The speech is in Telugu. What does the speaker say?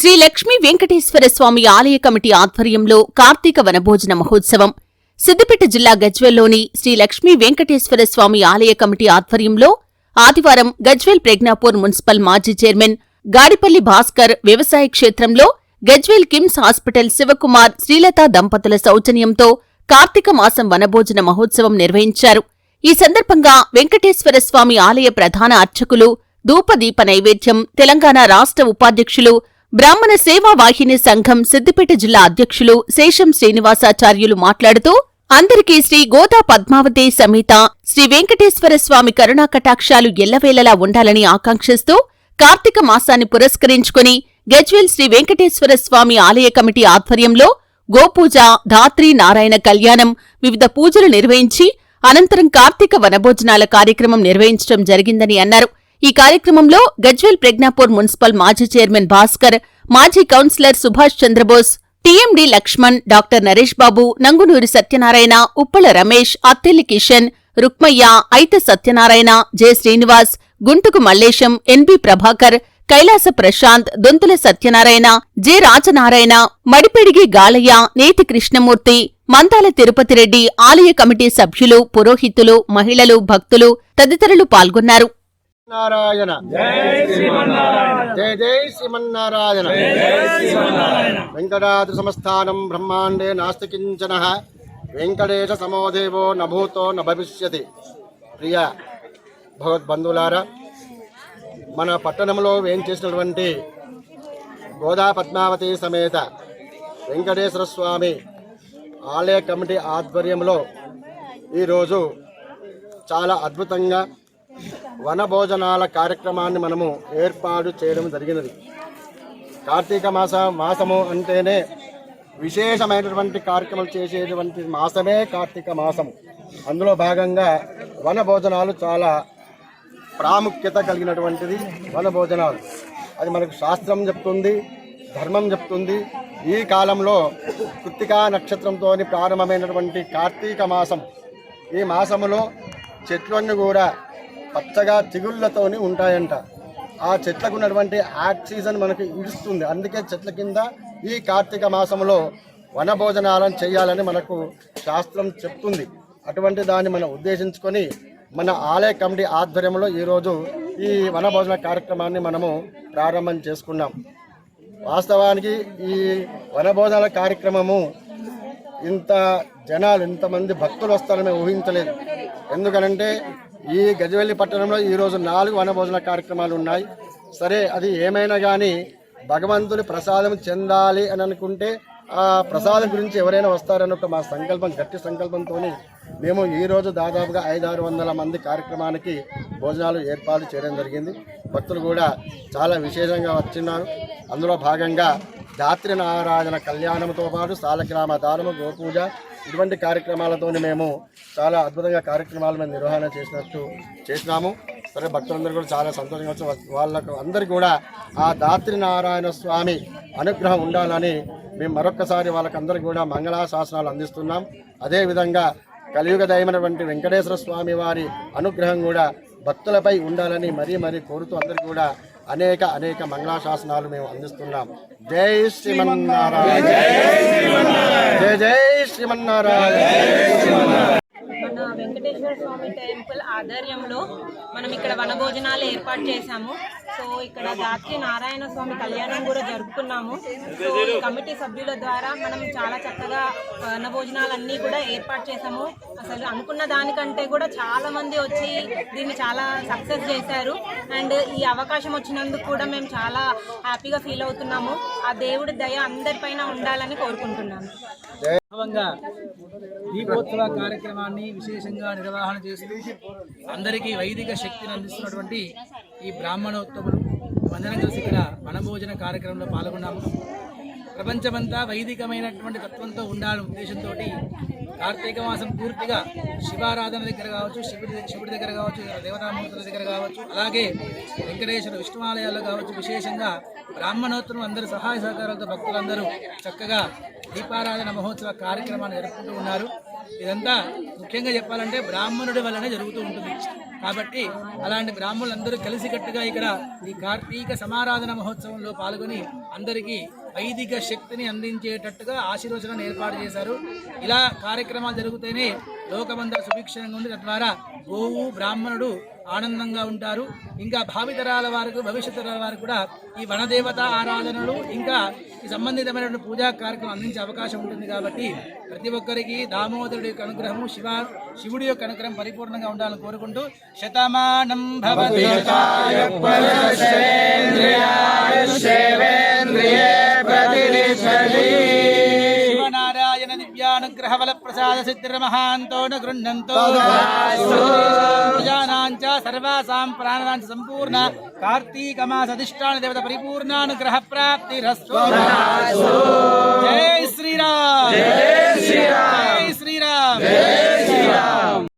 శ్రీ లక్ష్మీ వెంకటేశ్వర స్వామి ఆలయ కమిటీ ఆధ్వర్యంలో కార్తీక వనభోజన మహోత్సవం. సిద్దిపేట జిల్లా గజ్వెల్లోని శ్రీ లక్ష్మీ వెంకటేశ్వర స్వామి ఆలయ కమిటీ ఆధ్వర్యంలో ఆదివారం గజ్వెల్ ప్రజ్ఞాపూర్ మున్సిపల్ మాజీ చైర్మన్ గాడిపల్లి భాస్కర్ వ్యవసాయ క్షేత్రంలో గజ్వెల్ కిమ్స్ హాస్పిటల్ శివకుమార్ శ్రీలత దంపతుల సౌజన్యంతో కార్తీక మాసం వనభోజన మహోత్సవం నిర్వహించారు. ఈ సందర్భంగా వెంకటేశ్వర స్వామి ఆలయ ప్రధాన అర్చకులు ధూపదీప నైవేద్యం తెలంగాణ రాష్ట్ర ఉపాధ్యక్షులు బ్రాహ్మణ సేవా వాహిని సంఘం సిద్దిపేట జిల్లా అధ్యక్షులు శేషం శ్రీనివాసాచార్యులు మాట్లాడుతూ అందరికీ శ్రీ గోదా పద్మావతి సమేత శ్రీ వెంకటేశ్వర స్వామి కరుణా కటాక్షాలు ఎల్లవేళలా ఉండాలని ఆకాంక్షిస్తూ కార్తీక మాసాన్ని పురస్కరించుకుని గజ్వేల్ శ్రీ వెంకటేశ్వర స్వామి ఆలయ కమిటీ ఆధ్వర్యంలో గోపూజ ధాత్రి నారాయణ కళ్యాణం వివిధ పూజలు నిర్వహించి అనంతరం కార్తీక వనభోజనాల కార్యక్రమం నిర్వహించడం జరిగిందని అన్నారు. ఈ కార్యక్రమంలో గజ్వేల్ ప్రజ్ఞాపూర్ మున్సిపల్ మాజీ చైర్మన్ భాస్కర్ మాజీ councillor Subhash Chandrabose TMD Lakshman doctor Naresh Babu Nangunuri Satyanarayana Uppala Ramesh Attelli Kishan Rukmaiah Aitha Satyanarayana J Srinivas Guntuku Mallesham NB Prabhakar Kailasa Prashanth Donthula Satyanarayana J Rajanarayana Madipedigi Galaiah Nethi Krishnamurthy Manthala Tirupathireddy ఆలయ కమిటీ సభ్యులు పురోహితులు మహిళలు భక్తులు తదితరులు పాల్గొన్నారు. నారాయణ. జయ జయ శ్రీమన్నారాయణ. వెంకటాద్రి సమస్థానం బ్రహ్మాండే నాస్తి కించన వెంకటేశ సమోదేవో నభూతో న భవిష్యతి ప్రియ భగవద్బంధువులారా మన పట్టణంలో వేంచేసినటువంటి గోదా పద్మావతి సమేత వెంకటేశ్వర స్వామి ఆలయ కమిటీ ఆధ్వర్యంలో ఈరోజు చాలా అద్భుతంగా వన భోజనాల కార్యక్రమాన్ని మనము ఏర్పాటు చేయడం జరిగినది. కార్తీక మాస మాసము అంటేనే విశేషమైనటువంటి కార్యక్రమాలు చేసేటువంటి మాసమే కార్తీక మాసము. అందులో భాగంగా వన భోజనాలు చాలా ప్రాముఖ్యత కలిగినటువంటిది వన భోజనాలు అది మనకు శాస్త్రం చెప్తుంది ధర్మం చెప్తుంది. ఈ కాలంలో కృత్తికా నక్షత్రంతో ప్రారంభమైనటువంటి కార్తీక మాసం. ఈ మాసములో చెట్లన్నీ కూడా పచ్చగా చిగుళ్ళతోని ఉంటాయంట. ఆ చెట్లకు ఉన్నటువంటి ఆక్సిజన్ మనకి ఇస్తుంది అందుకే చెట్ల కింద ఈ కార్తీక మాసంలో వనభోజనాలను చేయాలని మనకు శాస్త్రం చెప్తుంది. అటువంటి దాన్ని మనం ఉద్దేశించుకొని మన ఆలయ కమిటీ ఆధ్వర్యంలో ఈరోజు ఈ వనభోజన కార్యక్రమాన్ని మనము ప్రారంభం చేసుకున్నాం. వాస్తవానికి ఈ వనభోజనాల కార్యక్రమము ఇంత జనాలు ఇంతమంది భక్తులు వస్తారని ఊహించలేదు. ఎందుకనంటే ఈ గజవెల్లి పట్టణంలో ఈరోజు నాలుగు వనభోజన కార్యక్రమాలు ఉన్నాయి. సరే అది ఏమైనా కానీ భగవంతుని ప్రసాదం చెందాలి అని అనుకుంటే ఆ ప్రసాదం గురించి ఎవరైనా వస్తారని ఒక మా సంకల్పం గట్టి సంకల్పంతో మేము ఈరోజు దాదాపుగా ఐదు ఆరు వందల మంది కార్యక్రమానికి భోజనాలు ఏర్పాటు చేయడం జరిగింది. భక్తులు కూడా చాలా విశేషంగా వచ్చినారు అందులో భాగంగా రాత్రి నారాయణ కళ్యాణంతో పాటు సాలగ్రామ దానము గోపూజ ఇటువంటి కార్యక్రమాలతో మేము చాలా అద్భుతంగా కార్యక్రమాలు మేము నిర్వహణ చేసినట్టు చేసినాము. సరే భక్తులందరూ కూడా చాలా సంతోషంగా వచ్చి వాళ్ళకు అందరికీ కూడా ఆ దాత్రి నారాయణ స్వామి అనుగ్రహం ఉండాలని మేము మరొక్కసారి వాళ్ళకందరికీ కూడా మంగళాశాసనాలు అందిస్తున్నాం. అదేవిధంగా కలియుగ దైవమైనటువంటి వెంకటేశ్వర స్వామి వారి అనుగ్రహం కూడా భక్తులపై ఉండాలని మరీ మరీ కోరుతూ అందరికీ కూడా అనేక అనేక మంగళాశాసనాలు మేము అందిస్తున్నాం. జై శ్రీమన్నారాయణ. జై జై శ్రీమన్నారాయణ. మన వెంకటేశ్వర స్వామి టెంపుల్ ఆధ్వర్యంలో మనం ఇక్కడ వనభోజనాలు ఏర్పాటు చేశాము. సో ఇక్కడ దాత్రి నారాయణ స్వామి కళ్యాణం కూడా జరుపుకున్నాము. సో ఈ కమిటీ సభ్యుల ద్వారా మనం చాలా చక్కగా వనభోజనాలన్నీ కూడా ఏర్పాటు చేశాము. అసలు అనుకున్న దానికంటే కూడా చాలా మంది వచ్చి దీన్ని చాలా సక్సెస్ చేశారు. అండ్ ఈ అవకాశం వచ్చినందుకు కూడా మేము చాలా హ్యాపీగా ఫీల్ అవుతున్నాము. ఆ దేవుడి దయ అందరిపైన ఉండాలని కోరుకుంటున్నాము. భాగంగా దీపోత్సవ కార్యక్రమాన్ని విశేషంగా నిర్వహణ చేస్తూ అందరికీ వైదిక శక్తిని అందిస్తున్నటువంటి ఈ బ్రాహ్మణోత్తములు. మందరం కలిసి ఇక్కడ వనభోజన కార్యక్రమంలో పాల్గొన్నాము. ప్రపంచమంతా వైదికమైనటువంటి తత్వంతో ఉండాలని ఉద్దేశంతో కార్తీక మాసం పూర్తిగా శివారాధన దగ్గర కావచ్చు శివుడి శివుడి దగ్గర కావచ్చు దేవతామూర్తుల దగ్గర కావచ్చు అలాగే వెంకటేశ్వర విష్ణువాలయాల్లో కావచ్చు. విశేషంగా బ్రాహ్మణోత్తరం అందరూ సహాయ సహకారాలతో భక్తులందరూ చక్కగా దీపారాధన మహోత్సవ కార్యక్రమాన్ని జరుపుకుంటూ ఉన్నారు. ఇదంతా ముఖ్యంగా చెప్పాలంటే బ్రాహ్మణుడి వల్లనే జరుగుతూ ఉంటుంది. కాబట్టి అలాంటి బ్రాహ్మణులందరూ కలిసికట్టుగా ఇక్కడ ఈ కార్తీక సమారాధన మహోత్సవంలో పాల్గొని అందరికీ వైదిక శక్తిని అందించేటట్టుగా ఆశీర్వచనాన్ని ఏర్పాటు చేశారు. ఇలా కార్యక్రమాలు జరిగితేనే లోకమంతా సుభిక్షంగా ఉంది. తద్వారా గోవు బ్రాహ్మణుడు ఆనందంగా ఉంటారు. ఇంకా భావితరాల వారికి భవిష్యత్ తరాల వారికి కూడా ఈ వనదేవత ఆరాధనలు ఇంకా ఈ సంబంధితమైనటువంటి పూజా కార్యక్రమం అందించే అవకాశం ఉంటుంది కాబట్టి ప్రతి ఒక్కరికి దామోదరుడి యొక్క అనుగ్రహము శివ శివుడి యొక్క అనుగ్రహం పరిపూర్ణంగా ఉండాలని కోరుకుంటూ శతమానం భవతి. దివ్యానుగ్రహ బల ప్రసాద సిద్ధిర్మహాంతో న గృహంతో ప్రజానాంచ సర్వాసాం ప్రాణాంచ సంపూర్ణ కార్తీక మాస